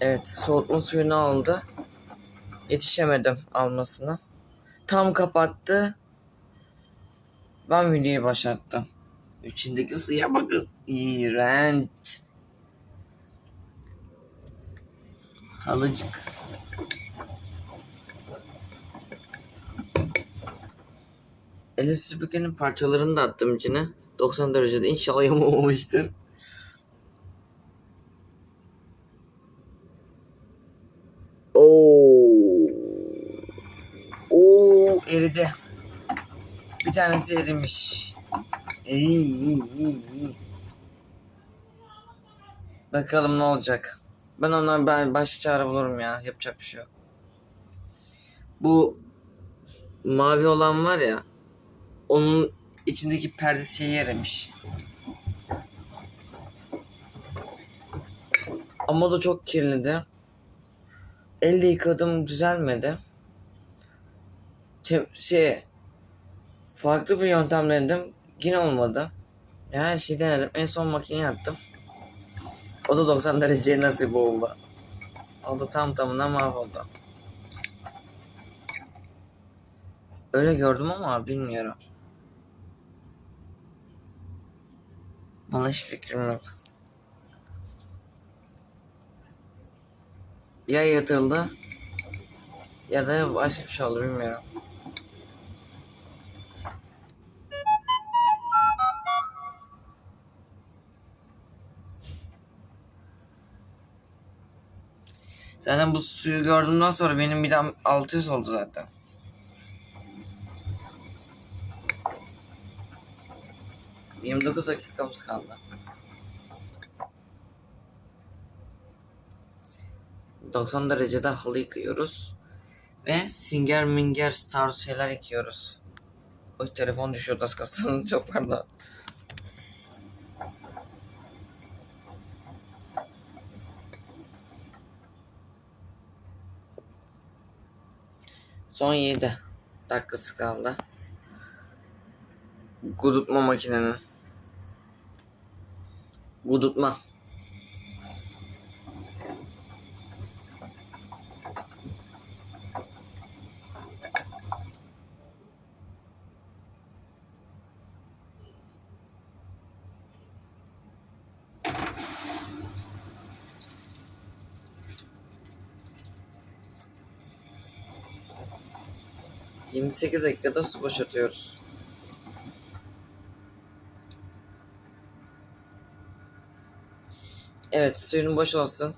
Evet soğutma suyunu aldı. Yetişemedim almasına. Tam kapattı. Ben videoyu başlattım. İçindeki suya bakın. İğrenç. Halıcık. Eli süpürgenin parçalarını da attım içine. 90 derecede inşallah yamulmamıştır. Eridi. Bir tanesi erimiş. İyi iyi iyi iyi. Bakalım ne olacak. Ben ona ben başka çare bulurum ya. Yapacak bir şey yok. Bu mavi olan var ya. Onun içindeki perde şeyi erimiş. Ama da çok kirliydi. Elle yıkadım düzelmedi. Tem şey farklı bir yöntem denedim. Yine olmadı. Her şeyi denedim. En son makineye attım. O da 90 dereceye nasip oldu. O da tam tamına mahvoldu. Öyle gördüm ama bilmiyorum. Bana hiç fikrim yok. Ya yatırıldı ya da başka bir şey oldu bilmiyorum. Zaten bu suyu gördüğümden sonra benim midem 600 oldu zaten. Yirmi dokuz dakikamız kaldı. 90 derecede halı yıkıyoruz. Ve singer minger tarzı şeyler yıkıyoruz. Oy telefon düşüyor az kalsın çok pardon. Son 7 dakikası kaldı. Gudutma makinenin. Gudutma. Yirmi sekiz dakikada su boşaltıyoruz. Evet suyun boş olsun.